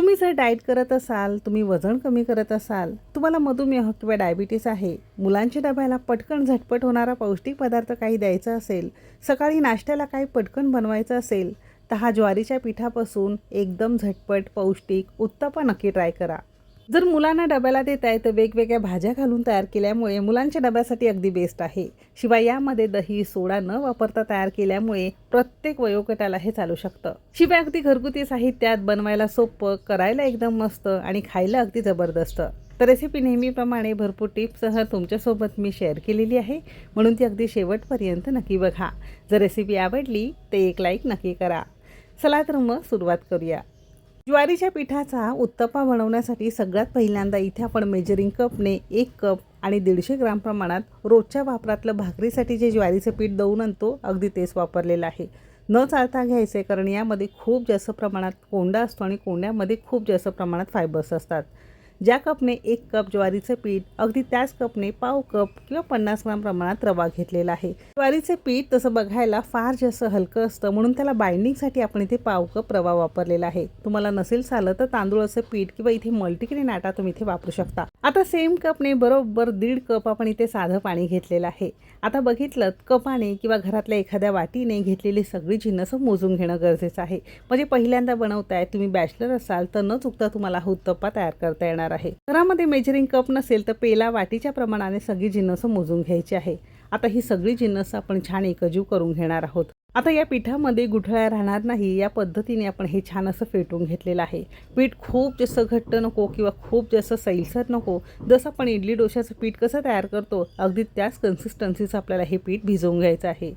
तुम्ही जर डाएट करत असाल तुम्ही वजन कमी करत असाल तुम्हाला मधुमेह किंवा डायबिटीस आहे मुलांच्या डब्याला पटकन झटपट होणारा पौष्टिक पदार्थ काही द्यायचा असेल सकाळी नाश्त्याला काही पटकन बनवायचं असेल तर हा ज्वारीच्या पिठापासून एकदम झटपट पौष्टिक उत्तप्पा नक्की ट्राय करा. जर मुलांना डब्याला देत आहे तर वेगवेगळ्या भाज्या घालून तयार केल्यामुळे मुलांच्या डब्यासाठी अगदी बेस्ट आहे. शिवाय यामध्ये दही सोडा न वापरता तयार केल्यामुळे प्रत्येक वयोगटाला हे चालू शकतं. शिवाय अगदी घरगुती साहित्यात बनवायला सोपं करायला एकदम मस्त आणि खायला अगदी जबरदस्त. तर रेसिपी नेहमीप्रमाणे भरपूर टिप्ससह तुमच्यासोबत मी शेअर केलेली आहे. म्हणून ती अगदी शेवटपर्यंत नक्की बघा. जर रेसिपी आवडली तर एक लाईक नक्की करा. चला तर मग सुरुवात करूया. ज्वारीच्या पिठाचा उत्तप्पा बनवण्यासाठी सगळ्यात पहिल्यांदा इथे आपण मेजरिंग कपने एक कप आणि दीडशे ग्राम प्रमाणात रोजच्या वापरातलं भाकरीसाठी जे ज्वारीचं पीठ दळून आणतो अगदी तेच वापरलेलं आहे. न चालता घ्यायचं आहे कारण यामध्ये खूप जास्त प्रमाणात कोंडा असतो आणि कोंड्यामध्ये खूप जास्त प्रमाणात फायबर्स असतात. ज्या कपने एक कप ज्वारीचं पीठ अगदी त्याच कपने पाव कप किंवा पन्नास ग्राम प्रमाणात रवा घेतलेला आहे. ज्वारीचे पीठ तसं बघायला फार जास्त हलकं असतं म्हणून त्याला बाइंडिंगसाठी आपण इथे पाव कप रवा वापरलेला आहे. तुम्हाला नसेल चालत तर तांदूळाचं पीठ किंवा इथे मल्टीग्रेन आटा तुम्ही इथे वापरू शकता. आता सेम कपने बरोबर दीड कप आपण इथे साधं पाणी घेतलेलं आहे. आता बघितलं कपाने किंवा घरातल्या एखाद्या वाटीने घेतलेली सगळी जिन्नस मोजून घेणं गरजेचं आहे. म्हणजे पहिल्यांदा बनवताय तुम्ही बॅचलर असाल तर न चुकता तुम्हाला हा उत्तप्पा तयार करता येणार आहे. घरामध्ये मेजरिंग कप नसेल तर पेला वाटीच्या प्रमाणाने सगळी जिन्नस मोजून घ्यायची आहे. आता ही सगळी जिन्नस आपण छान एकजीव करून घेणार आहोत. आता या पिठामध्ये गुठळ्या राहणार नाही या पद्धतीने आपण हे छान असं फेटून घेतलेलं आहे. पीठ खूप जास्त घट्ट नको किंवा खूप जास्त सैलसर नको. जसं आपण इडली डोशाचं पीठ कसं तयार करतो अगदी त्याच कन्सिस्टन्सीचं आपल्याला हे पीठ भिजवून घ्यायचं आहे.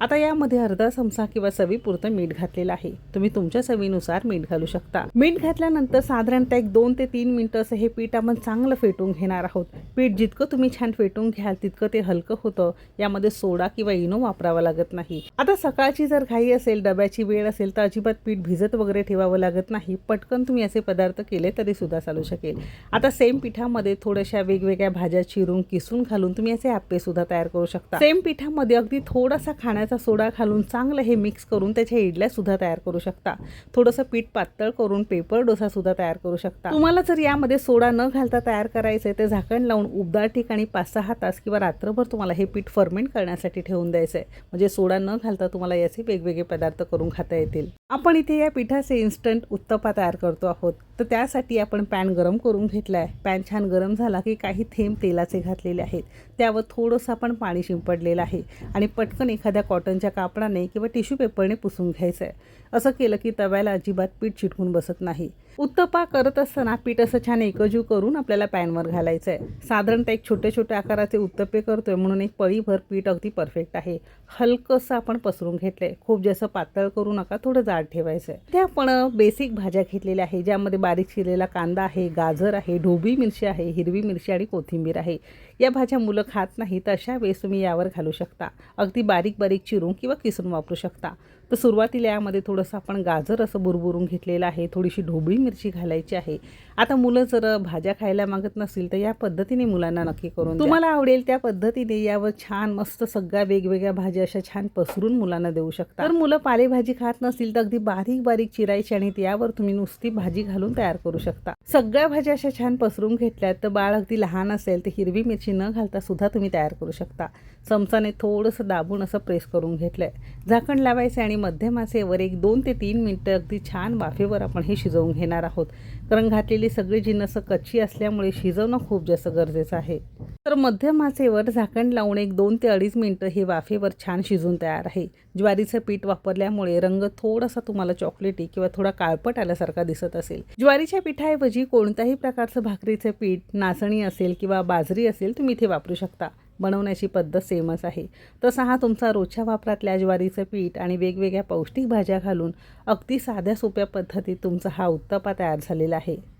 आता यामध्ये अर्धा चमचा किंवा चवीपुरतं मीठ घातलेलं आहे. तुम्ही तुमच्या चवीनुसार मीठ घालू शकता. मीठ घातल्यानंतर साधारणतः एक दोन ते तीन मिनटं असं हे पीठ आपण चांगलं फेटून घेणार आहोत. पीठ जितकं तुम्ही छान फेटून घ्याल तितकं ते हलकं होतं. यामध्ये सोडा किंवा इनो वापरावा लागत नाही. आता सकाळची जर घाई असेल डब्याची वेळ असेल तर अजिबात पीठ भिजत वगैरे ठेवावं लागत नाही. पटकन तुम्ही असे पदार्थ केले तरी सुद्धा चालू शकेल. आता सेम पिठामध्ये थोड्याशा वेगवेगळ्या भाज्या चिरून किसून घालून तुम्ही असे आप्पे सुद्धा तयार करू शकता. सेम पिठामध्ये अगदी थोडासा खाण्याचा सोडा घालून चांगलं हे मिक्स करून त्याच्या इडल्या सुद्धा तयार करू शकता. थोडंसं पीठ पातळ करून पेपर डोसा सुद्धा तयार करू शकता. तुम्हाला जर यामध्ये सोडा न घालता तयार करायचं ते झाकण लावून उबदार ठिकाणी पाच सहा तास किंवा रात्रभर तुम्हाला हे पीठ फर्मेंट करण्यासाठी ठेवून द्यायचं आहे म्हणजे सोडा न घालता तुम्हाला याचे वेगवेगळे पदार्थ करून खाता येतील. आपण इथे या पिठाचे इन्स्टंट उत्तपा तयार करतो आहोत. तर त्यासाठी आपण पॅन गरम करून घेतला आहे पॅन छान गरम झाला की काही थेंब तेलाचे घातलेले आहेत. त्यावर थोडंसं आपण पाणी शिंपडलेलं आहे. आणि पटकन एखाद्या कॉटनच्या कापडाने किंवा टिश्यू पेपरने पुसून घ्यायचं आहे असं केलं की तव्याला अजिबात पीठ चिटकून बसत नाही. उत्तपा करत असताना पीठ असं छान एकजीव करून आपल्याला पॅनवर घालायचं आहे साधारणतः एक छोटे छोटे आकाराचे उत्तपे करतोय म्हणून एक पळीभर पीठ अगदी परफेक्ट आहे. हलकंसं आपण पसरून घेतलंय. खूप जास्त पातळ करू नका थोडं जाड ठेवायचं आहे ते आपण बेसिक भाज्या घेतलेल्या आहे ज्यामध्ये बारीक शिरलेला कांदा आहे गाजर आहे ढोबी मिरची आहे हिरवी मिरची आणि कोथिंबीर आहे. या भाज्या मुलं खात नाही तर अशा वेळेस तुम्ही यावर घालू शकता. अगदी बारीक बारीक चिरून किंवा किसून वापरू शकता. तर सुरुवातीला यामध्ये थोडंसं आपण गाजर असं बुरबुरून घेतलेलं आहे थोडीशी ढोबळी मिरची घालायची आहे. आता मुलं जर भाज्या खायला मागत नसतील तर या पद्धतीने मुलांना नक्की करून तुम्हाला आवडेल त्या पद्धतीने यावर छान मस्त सगळ्या वेगवेगळ्या भाज्या अशा छान पसरून मुलांना देऊ शकता. तर मुलं पालेभाजी खात नसतील तर अगदी बारीक बारीक चिरायची आणि त्यावर तुम्ही नुसती भाजी घालून तयार करू शकता. सगळ्या भाज्या अशा छान पसरून घेतल्यात तर बाळ अगदी लहान असेल तर हिरवी मिरची न घालता सुद्धा तुम्ही तयार करू शकता. चमचाने थोडंसं दाबून असं प्रेस करून घेतलंय. झाकण लावायचं आणि मध्यम आचेवर एक दोन ते तीन मिनटं अगदी छान वाफेवर आपण हे शिजवून घेणार आहोत. कारण घातलेली सगळी जिन्नस कच्ची असल्यामुळे शिजवणं खूप जास्त गरजेचं आहे. तर मध्यम आचेवर झाकण लावून एक दोन ते अडीच मिनटं हे वाफेवर छान शिजून तयार आहे. ज्वारीचं पीठ वापरल्यामुळे रंग थोडासा तुम्हाला चॉकलेटी किंवा थोडा काळपट आल्यासारखा दिसत असेल. ज्वारीच्या पिठाऐवजी कोणत्याही प्रकारचं भाकरीचं पीठ नाचणी असेल किंवा बाजरी असेल तुम्ही इथे वापरू शकता. बनवण्याची पद्धत सेमच आहे. तसा हा तुमचा रोजच्या वापरातल्या ज्वारीचं पीठ आणि वेगवेगळ्या पौष्टिक भाज्या घालून अगदी साध्या सोप्या पद्धतीत तुमचा हा उत्तपा तयार झालेला आहे.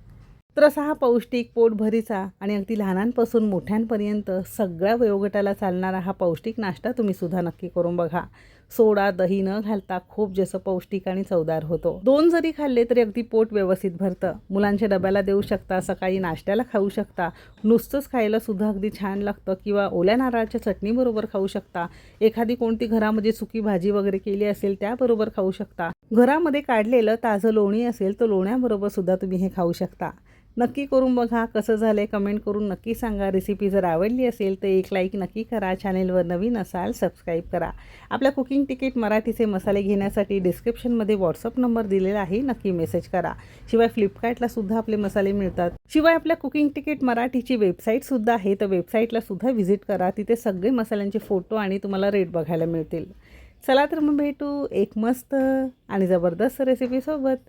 तर हा पौष्टिक पोटभरीचा आणि अगदी लहानांपासून मोठ्यांपर्यंत सगळ्या वयोगटाला चालणारा हा पौष्टिक नाश्ता तुम्ही सुद्धा नक्की करून बघा. सोडा दही न घालता खूप जसं पौष्टिक आणि चवदार होतो. दोन जरी खाल्ले तरी अगदी पोट व्यवस्थित भरतं. मुलांच्या डब्याला देऊ शकता सकाळी नाश्त्याला खाऊ शकता नुसतंच खायला सुद्धा अगदी छान लागतं किंवा ओल्या नारळाच्या चटणीबरोबर खाऊ शकता. एखादी कोणती घरामध्ये सुकी भाजी वगैरे केली असेल त्याबरोबर खाऊ शकता. घरामध्ये काढलेलं ताजं लोणी असेल तर लोण्याबरोबर सुद्धा तुम्ही हे खाऊ शकता. नक्की करून बघा कसं झालं आहे कमेंट करून नक्की सांगा. रेसिपी जर आवडली असेल तर एक लाईक नक्की करा. चॅनेलवर नवीन असाल सबस्क्राईब करा. आपल्या कुकिंग तिकीट मराठीचे मसाले घेण्यासाठी डिस्क्रिप्शनमध्ये व्हॉट्सअप नंबर दिलेला आहे. नक्की मेसेज करा. शिवाय फ्लिपकार्टला सुद्धा आपले मसाले मिळतात. शिवाय आपल्या कुकिंग तिकीट मराठीची वेबसाईटसुद्धा आहे. तर वेबसाईटला सुद्धा व्हिजिट करा. तिथे सगळे मसाल्यांचे फोटो आणि तुम्हाला रेट बघायला मिळतील. चला तर मग भेटू एक मस्त आणि जबरदस्त रेसिपीसोबत